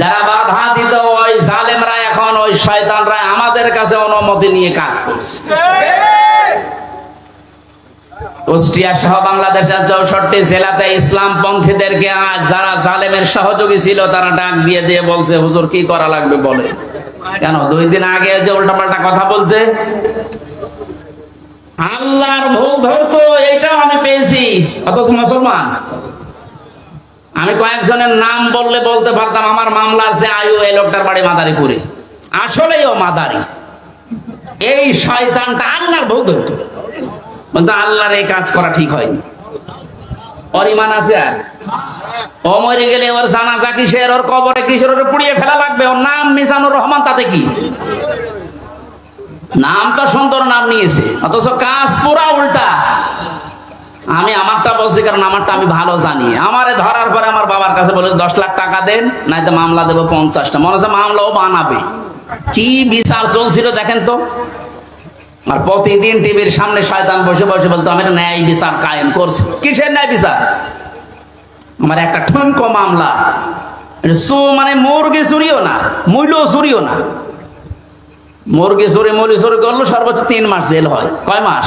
যারা বাধা দিত, ওই জালেমরা এখন ওই শয়তানরা আমাদের কাছে অনুমতি নিয়ে কাজ করছে। কুষ্টিয়া সহ বাংলাদেশের চৌষট্টি জেলাতে ইসলাম পন্থীদেরকে আজ যারা জালেমের সহযোগী ছিল, তারা ডাক দিয়ে দিয়ে বলছে, হুজুর, কি করা লাগবে বলে কেন, দুই দিন আগে যে উল্টাপাল্টা কথা বলতে? আল্লাহর ভোগ ধরতো, এইটাও আমি পেয়েছি। অথচ মুসলমান? আমি কয়েকজনের নাম বললে বলতে পারতাম, আমার মামলা আছে আয়ু এই লোকটার বাড়ি মাদারীপুরে। আসলেই ও মাদারি। এই শয়তানটা আল্লাহর ধরতো। বলতো, আল্লাহর এই কাজ করা ঠিক হয়নি। ওর ইমান আছে? আর ও মরে গেলে ওর জানাজা কিসের, ওর কবরে কিসের, ওর পুড়িয়ে ফেলা লাগবে। ওর নাম মিজানুর রহমান, তাতে কি? নাম তো সুন্দর নাম নিয়েছে, অথচ কাজ পুরা উল্টা। আমি আমারটা বলছি কারণ আমারটা আমি ভালো জানি। আমারে ধরার পরে আমার বাবার কাছে বলেছে দশ লাখ টাকা দেন নয়তো মামলা দেবো পঞ্চাশটা। মনে হচ্ছে মামলাও বানাবে। কি বিচার চলছিল দেখেন তো? আর প্রতিদিন টিভির সামনে শয়তান বসে বসে বলতো, আমি ন্যায় বিচার কায়েম করছি। কিসের ন্যায় বিচার? আমার একটা ঠুনকো মামলা। সু মানে মুরগি চুরিও না মূল্য চুরিও না। মুরগি চুরি মুরগি চুরি করল, সর্বোচ্চ তিন মাস জেল হয়। কয় মাস?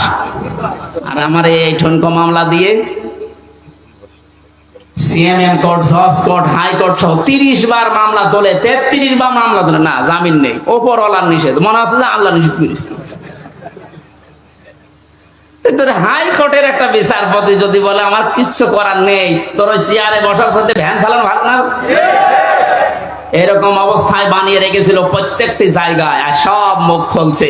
আর আমার এই ঠুনকো মামলা দিয়ে সিএমএম কোর্ট, জজ কোর্ট হাইকোর্ট সহ তিরিশ বার মামলা তোলে, তেত্রিশ বার মামলা তোলে। না, জামিন নেই। ওপরওয়ালার নিষেধ। মনে আছে যে আল্লাহ নিষেধ তোর হাইকোর্টের একটা বিচারপতি যদি বলে, আমার কিচ্ছু করার নেই, তোর ওই চেয়ারে বসার সাথে ভ্যান চালানো ভালো না? এরকম অবস্থায় বানিয়ে রেখেছিল প্রত্যেকটি জায়গায়, আর সব মুখ খুলছে।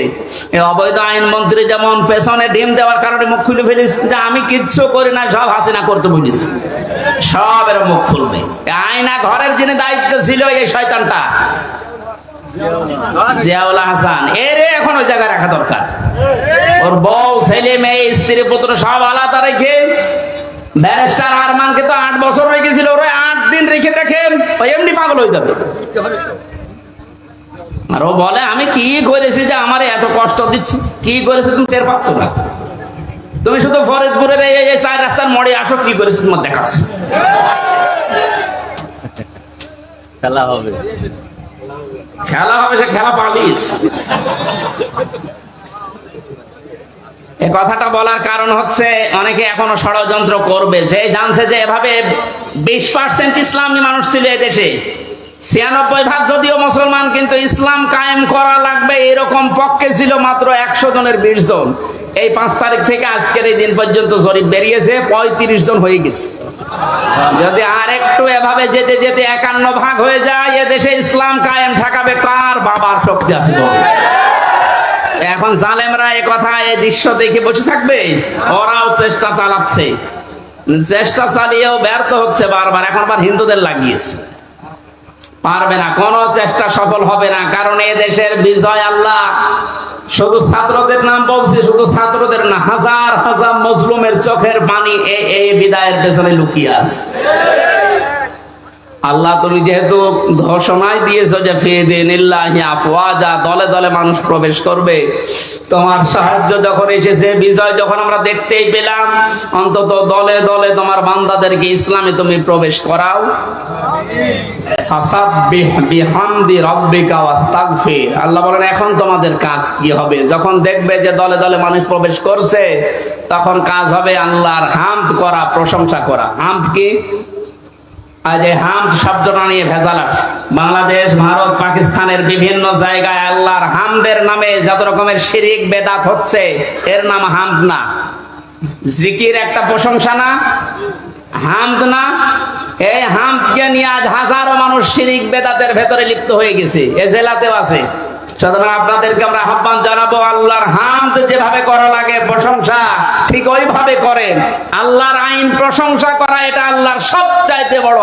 এই অবৈধ আইন মন্ত্রী যেমন পেছনে ডিম দেওয়ার কারণে মুখ খুলে ফেলিস যে আমি কিচ্ছু করি না, সব হাসিনা করতে বলিস সব এর মুখ খুলবে। আয়না ঘরের যিনি দায়িত্ব ছিল, এই শয়তানটা। জিয়াউল হাসান, এর এখন ওই জায়গায় রাখা দরকার। ওর বউ, ছেলে, মেয়ে, স্ত্রী, পুত্র সব আলাদা রেখে ব্যারিস্টার আরমানকে তো আট বছর হয়ে গেছিল, ওরা রেখে দেখেন ও এমনি পাগল হয়ে যাবে। আর ও বলে, আমি কি করেছি যে আমার এত কষ্ট দিচ্ছি? কি করেছি তুমি টের পাচ্ছ না? তুমি শুধু ফরিদপুরের চার রাস্তার মোড়ে আসো, কি করেছি তোমার দেখাচ্ছি। খেলা হবে। খেলা হবে, সে খেলা পালিস এ কথাটা বলার কারণ হচ্ছে অনেকে এখনও ষড়যন্ত্র করবে। যে জানছে যে এভাবে বিশ পার্সেন্ট ইসলামী মানুষ ছিল দেশে। ছিয়ানব্বই ভাগ যদিও মুসলমান, কিন্তু ইসলাম কায়েম করা লাগবে এরকম পক্ষে ছিল মাত্র একশো জনের বিশ জন। এই পাঁচ তারিখ থেকে আজকের এই দিন পর্যন্ত জরিপ বেরিয়েছে, পঁয়ত্রিশ জন হয়ে গেছে। যদি আর একটু এভাবে যেতে যেতে একান্ন ভাগ হয়ে যায় এদেশে ইসলাম কায়েম ঠেকাবে কার? বাবার শক্তি আছে? এখন জালেমরা এ কথা এই দৃশ্য দেখে বসে থাকবে। ওরাও চেষ্টা চালাচ্ছে। চেষ্টা চালিয়েও ব্যর্থ হচ্ছে বারবার। এখন আবার হিন্দুদের লাগিয়েছে। পারবে না, কোনো চেষ্টা সফল হবে না। কারণ এ দেশের বিজয় আল্লাহ। শুধু ছাত্রদের নাম বলছে, শুধু ছাত্রদের না, হাজার হাজার মজলুমের চোখের পানি এই বিদায়ের পেছনে লুকিয়ে আছে। আল্লাহ তুমি যেহেতু ঘোষণায় দিয়েছ যে ফিদিনিল্লাহি আফওয়াজা, দলে দলে মানুষ প্রবেশ করবে। তোমার সাহায্য যখন এসেছে, বিজয় যখন আমরা দেখতেই পেলাম, অন্তত দলে দলে তোমার বান্দাদেরকে ইসলামে তুমি প্রবেশ করাও। আল্লাহ বলেন, এখন তোমাদের কাজ কি হবে? যখন দেখবে যে দলে দলে মানুষ প্রবেশ করছে, তখন কাজ হবে আল্লাহর হামদ করা, প্রশংসা করা। হামদ কি? আজ এই হামদ শব্দটা নিয়ে ভেজাল আছে। বাংলাদেশ, ভারত, পাকিস্তানের বিভিন্ন জায়গায় আল্লাহর হামদের নামে যত রকমের শিরিক, বেদাত হচ্ছে, এর নাম হামদ না। জিকির একটা প্রশংসা না, হামদ না। এই হামদকে নিয়ে আজ হাজারো মানুষ শিরিক, বেদাতের ভেতরে লিপ্ত হয়ে গেছে, এ জেলাতেও আছে। সুতরাং আপনাদেরকে আমরা আহ্বান জানাব, আল্লাহর হামদ যেভাবে করা লাগে, প্রশংসা ঠিক ওইভাবে করেন। আল্লাহর আইন প্রশংসা করা, এটা আল্লাহর সবচাইতে বড়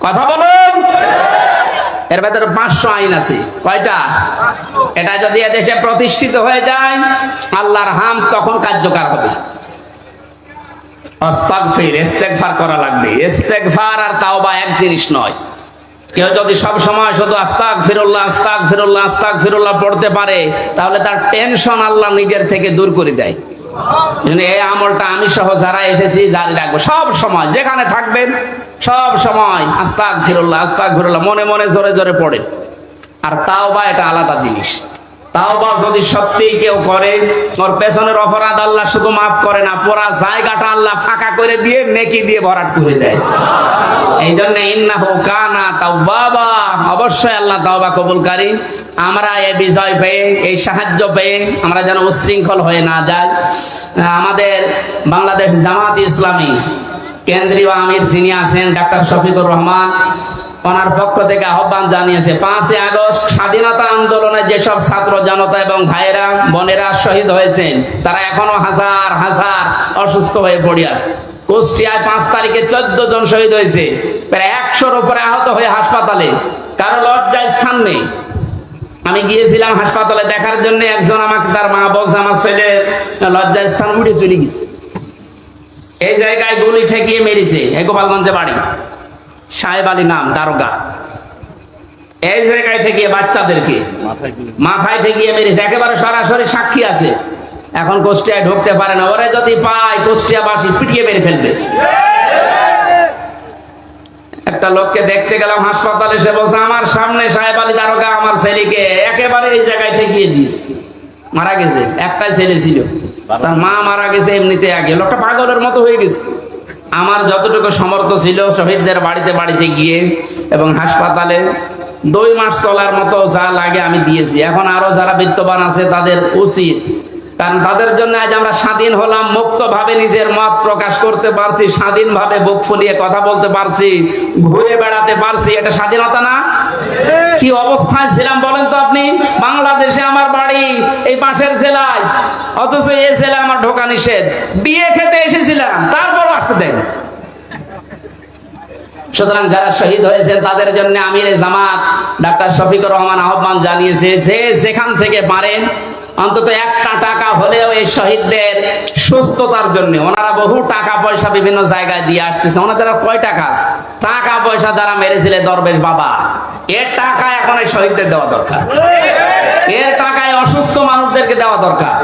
কথা বলুন? এর ভেতরে পাঁচশো আইন আছে। কয়টা? এটা যদি এদেশে প্রতিষ্ঠিত হয়ে যায়, আল্লাহর হাম তখন কার্যকর হবে। করা লাগবে। আর তাওবা এক জিনিস নয়। কেউ যদি সব সময় শুধু আস্তাক ফিরল্লা আস্তাক ফিরল্লা আস্তাক ফিরল্লা পড়তে পারে, তাহলে তার টেনশন আল্লাহ নিজের থেকে দূর করে দেয়। এই আমলটা আমি সহ যারা এসেছি জারি রাখব। সব সময়, যেখানে থাকবেন, সব সময় আস্তাক ফিরুল্লাহ আস্তাক ফিরুল্লাহ মনে মনে জোরে জোরে পড়ে আর তাও বা এটা আলাদা জিনিস। তাও বা যদি সত্যি কেউ করে, ওর পেছনের অপরাধ আল্লাহ শুধু মাফ করে না, পুরা জায়গাটা আল্লাহ ফাঁকা করে দিয়ে, নেকি দিয়ে ভরাট করে দেয়। এই জন্য ইন্নাহু কানা তাওবাবা অবশ্যই আল্লাহ তাওবা কবুলকারী। আমরা এই বিজয় পেয়ে, এই সাহায্য পেয়ে, আমরা যেন উশৃঙ্খল হয়ে না যাই। আমাদের বাংলাদেশ জামাত ইসলামী, কেন্দ্রীয় আমির যিনি আছেন, ডাক্তার শফিকুর রহমান ওনার পক্ষ থেকে আহ্বান জানিয়েছে, পাঁচই আগস্ট স্বাধীনতা আন্দোলনে যেসব ছাত্র জনতা এবং ভাইয়েরা, বোনেরা শহীদ হয়েছেন, তারা এখনও হাজার হাজার অসুস্থ হয়ে পড়ে আছে। কুষ্টিয়ায় পাঁচ তারিখে চোদ্দ জন শহীদ হয়েছে, প্রায় একশোর উপরে আহত হয়ে হাসপাতালে। কারও লজ্জায় স্থান নেই। আমি গিয়েছিলাম হাসপাতালে দেখার জন্য, একজন আমাকে তার মা বলছে, আমার ছেলে লজ্জায় স্থান উঠে চলে গেছে। এই জায়গায় গুলি ঠেকিয়ে মেরেছে গোপালগঞ্জে বাড়ি। সাহেব আলী নাম দারোগা। এই জায়গায় ঠেকিয়ে বাচ্চাদেরকে মাথায় ঠেকিয়ে মেরেছে একেবারে সরাসরি সাক্ষী আছে। এখন কুষ্টিয়ায় ঢুকতে পারে না ওরে যদি পায় কুষ্টিয়াবাসী পিটিয়ে মেরে ফেলবে। একটা লোককে দেখতে গেলাম হাসপাতালে সে বলছে আমার সামনে সাহেব আলী দারোগা আমার ছেলেকে একেবারে এই জায়গায় ঠেকিয়ে দিয়েছে। মারা গেছে একটাই ছেলে ছিল। তার মা মারা গেছে এমনিতে আগে। লোকটা পাগলের মতো হয়ে গেছে। আমার যতটুকু সমর্থ ছিল শহীদদের বাড়িতে বাড়িতে গিয়ে এবং হাসপাতালে দুই মাস চলার মতো যা লাগে আমি দিয়েছি। এখন আরও যারা বিত্তবান আছে তাদের উচিত। কারণ তাদের জন্য আজ আমরা স্বাধীন হলাম মুক্ত ভাবে নিজের মত প্রকাশ করতে পারছি স্বাধীন ভাবে বুক ফুলিয়ে কথা বলতে পারছি, ঘুরে বেড়াতে পারছি। এটা স্বাধীনতা না? কি অবস্থায় ছিলাম বলেন তো আপনি? বাংলাদেশে আমার বাড়ি এই পাশের জেলায়। অথচ এই জেলায় আমার ঢোকা নিষেধ। বিয়ে খেতে এসেছিলাম তারপরও আসতে দেন। সুতরাং যারা শহীদ হয়েছে তাদের জন্য আমির জামাত ডাক্তার শফিকুর রহমান আহ্বান জানিয়েছে যে যেখান থেকে পারেন, অন্তত একটা টাকা হলেও এই শহীদদের সুস্থতার জন্য। ওনারা বহু টাকা পয়সা বিভিন্ন জায়গায় দিয়ে আসতেছে। ওনাদের কয় টাকা আছে? টাকা পয়সা যারা মেরেছিলে দরবেশ বাবা, এর টাকা এখন এই শহীদদের দেওয়া দরকার। এর টাকায় অসুস্থ মানুষদেরকে দেওয়া দরকার।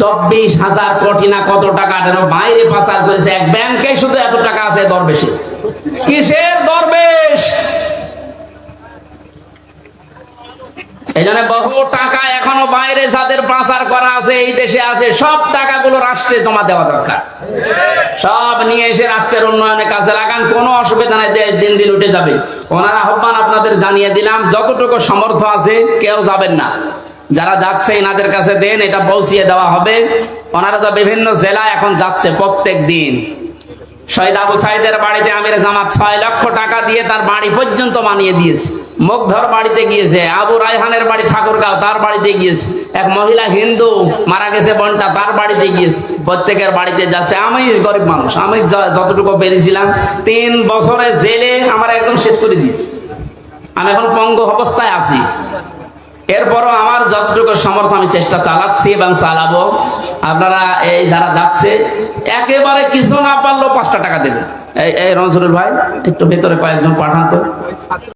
চব্বিশ হাজার কোটি না কত টাকা বাইরে পাচার করেছে, এক ব্যাংকে শুধু এত টাকা আছে দরবেশে কিসের দরবেশ এই জন্য বহু টাকা এখনও বাইরে যাদের পাচার করা আছে, এই দেশে আছে, সব টাকাগুলো রাষ্ট্রে জমা দেওয়া দরকার। সব নিয়ে এসে রাষ্ট্রের উন্নয়নের কাজে লাগান, কোনো অসুবিধা নাই, দেশ দিন দিন উঠে যাবে। ওনার আহ্বান আপনাদের জানিয়ে দিলাম, যতটুকু সমর্থ আছে, কেউ যাবেন না। যারা যাচ্ছে এনাদের কাছে দেন, এটা পৌঁছিয়ে দেওয়া হবে। ওনারা তো বিভিন্ন জেলায় এখন যাচ্ছে প্রত্যেক দিন। শহীদ আবু সাইদের বাড়িতে আমির জামাত ছয় লক্ষ টাকা দিয়ে তার বাড়ি পর্যন্ত বানিয়ে দিয়েছে। মুগ্ধর বাড়িতে গিয়েছে, আবু রায়হানের বাড়ি ঠাকুরগাঁও, তার বাড়িতে গিয়েছে। এক মহিলা হিন্দু মারা গেছে, বোনটা তার বাড়িতে গিয়েছে। প্রত্যেকের বাড়িতে যাচ্ছে। আমি গরিব মানুষ আমি যতটুকু পেরেছিলাম, তিন বছরে জেলে আমার একদম শেষ করে দিয়েছে। আমি এখন পঙ্গু অবস্থায় আছি। এরপরও আমার যতটুকু সমর্থ আমি চেষ্টা চালাচ্ছি এবং চালাবো, আপনারা এই যারা যাচ্ছে, একেবারে কিছু না পারলেও পাঁচটা টাকা দেবে এই এই ভাই, একটু ভেতরে কয়েকজন পাঠান তো।